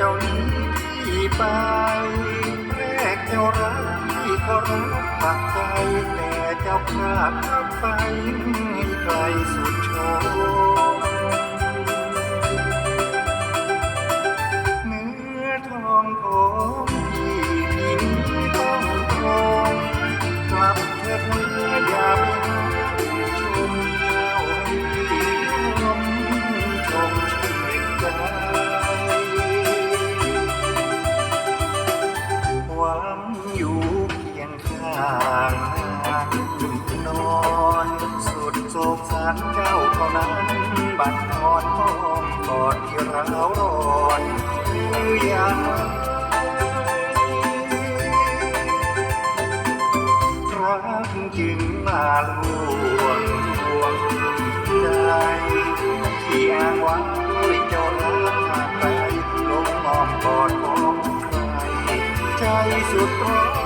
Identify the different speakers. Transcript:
Speaker 1: เจ้าหนี้ไปแรกเจ้ารักที่เคารพปักใจแต่เจ้าพลาดไปไกลสุดโช ยงข้างทางนอนสุดโศกสารเจ้าเท่านั้นบัดนอนห้องกอดที่ร้าวร้อนหรือยังรักจึงมาลวงลวงใจที่อ้างว่าด้วยเจ้ารักหากไปลงมอมกอดของใครใจสุดร้อน